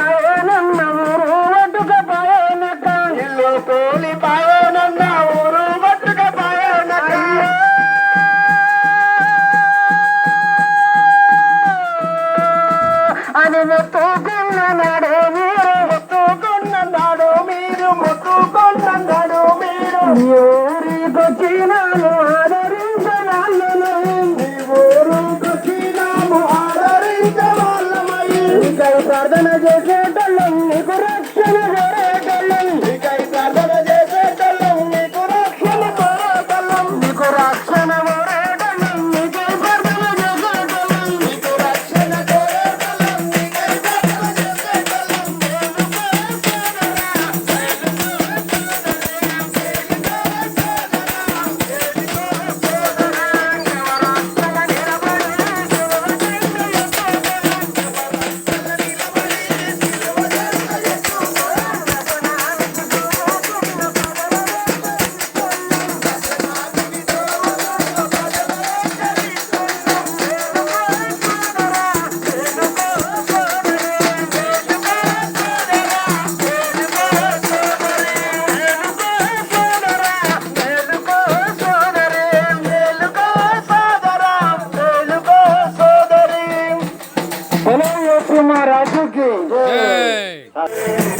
కూలిపాయనన్న ఊరు పట్టుకపోయేనక్క ఇల్లు కూలిపాయనన్న ఊరు పట్టుకపోయేనక్క అని మొత్తుకున్నాడు మీరు మొత్తుకున్నాడు మీరు మొత్తుకున్నాడు మీరు మీ Let's go. Grazie.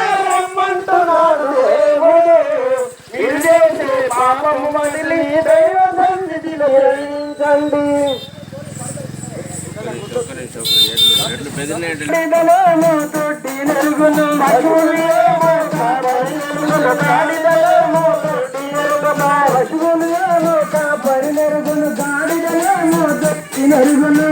మహిళ దైవ సన్నిధిలో ప్రవేశించండి తొట్టి నలుగును గాడిదలము తొట్టి నలుగును గాడిదలము తొట్టి నలుగును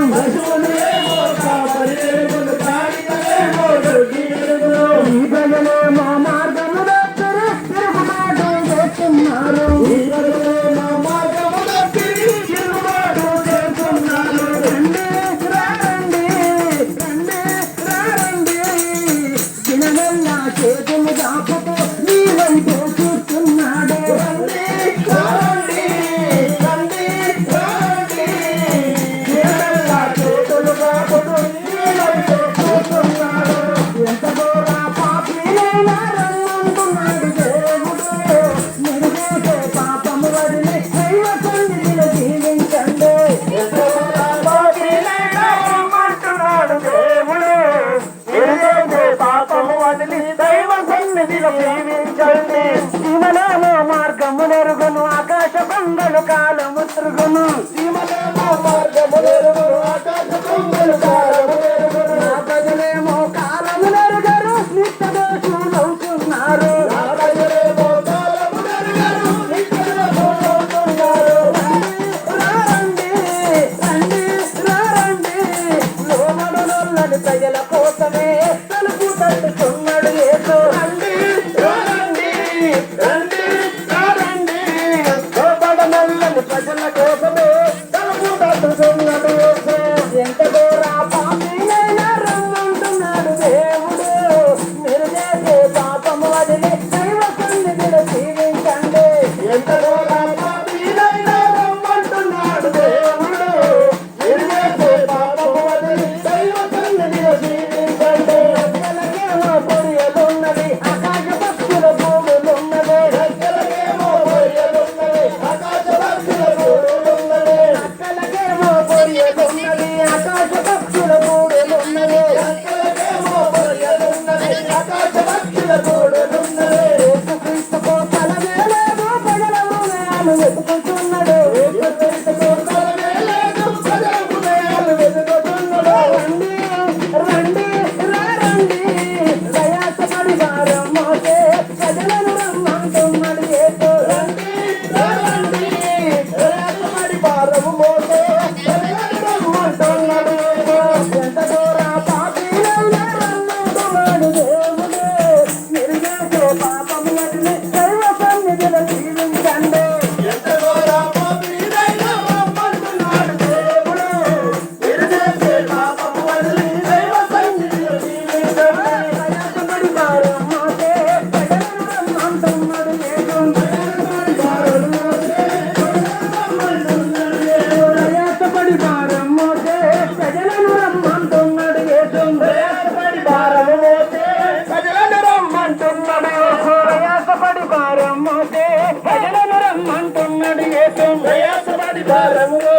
ప్రజలను రమ్మంటున్నాడు ఏసు భారములో